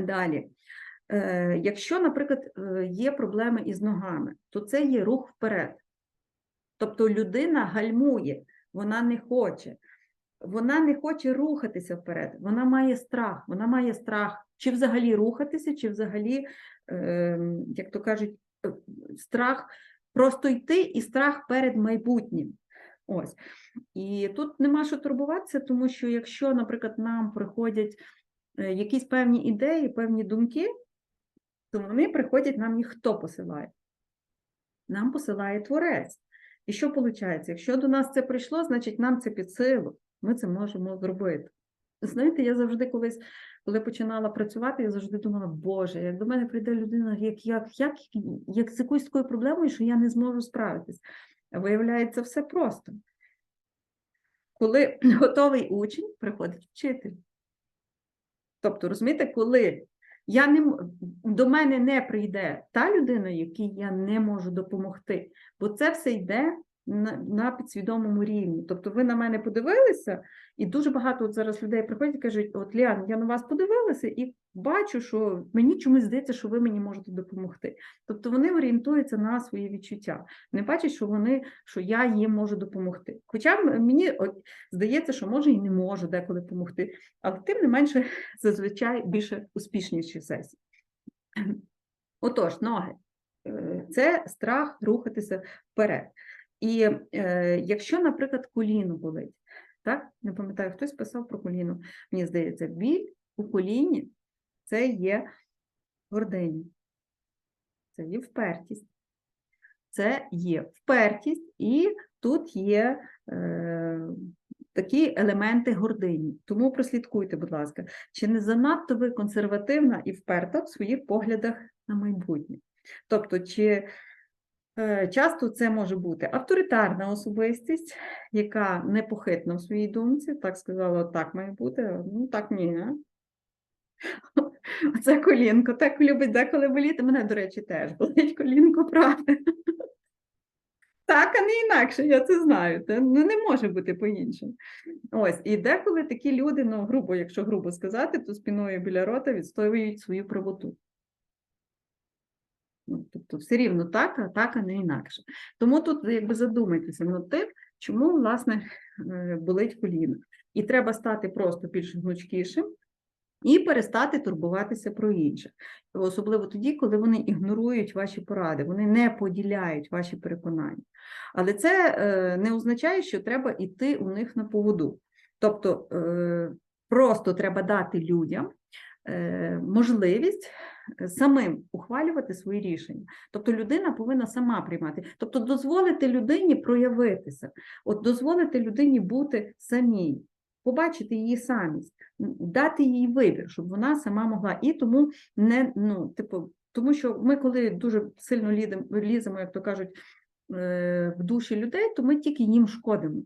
Далі. Е, Якщо, наприклад, е, є проблеми із ногами, то це є рух вперед. Тобто людина гальмує, вона не хоче. Вона не хоче рухатися вперед, вона має страх, вона має страх чи взагалі рухатися, чи взагалі, е, як то кажуть, страх просто йти і страх перед майбутнім. Ось. І тут нема що турбуватися, тому що якщо, наприклад, нам приходять якісь певні ідеї, певні думки, то вони приходять, нам їх хто посилає? Нам посилає творець. І що виходить? Якщо до нас це прийшло, значить нам це під силу, ми це можемо зробити. Знаєте, я завжди колись, коли починала працювати, я завжди думала, Боже, як до мене прийде людина, як, як, як, як з якоюсь такою проблемою, що я не зможу справитись. Виявляється, все просто. Коли готовий учень, приходить вчитель. Тобто, розумієте, коли я не, до мене не прийде та людина, якій я не можу допомогти, бо це все йде на, підсвідомому рівні. Тобто ви на мене подивилися, і дуже багато от зараз людей приходять і кажуть: от Ліан, я на вас подивилася і бачу, що мені чомусь здається, що ви мені можете допомогти. Тобто вони орієнтуються на свої відчуття, не бачать, що вони, що я їм можу допомогти. Хоча мені от, здається, що може і не можу деколи допомогти, але тим не менше зазвичай більше успішніші сесії. Отож, ноги Е, це страх рухатися вперед. І е, якщо, наприклад, коліно болить, так? Не пам'ятаю, хтось писав про коліно. Мені здається, біль у коліні це є гординя, це є впертість. Це є впертість, і тут є е, такі елементи гордині. Тому прослідкуйте, будь ласка, чи не занадто ви консервативна і вперта в своїх поглядах на майбутнє? Тобто, чи часто це може бути авторитарна особистість, яка непохитна в своїй думці, так сказала, так має бути, ну так ні. а? Оце колінко, так любить деколи боліти. Мене, до речі, теж болить колінко, правда. Так, а не інакше, я це знаю. Це, ну, не може бути по-іншому. Ось, і деколи такі люди, ну, грубо, якщо грубо сказати, то спіною біля рота відстоюють свою правоту. Ну, тобто все рівно так, а так, а не інакше. Тому тут якби задумайтеся над тим, чому, власне, е, болить коліно. І треба стати просто більш гнучкішим і перестати турбуватися про інших. Особливо тоді, коли вони ігнорують ваші поради, вони не поділяють ваші переконання. Але це е, не означає, що треба йти у них на поводу. Тобто е, просто треба дати людям можливість е, самим ухвалювати свої рішення. Тобто людина повинна сама приймати. Тобто дозволити людині проявитися, от дозволити людині бути самій, побачити її самість, дати їй вибір, щоб вона сама могла. І тому не ну, типу, тому що ми, коли дуже сильно ліземо, як то кажуть, е, в душі людей, то ми тільки їм шкодимо.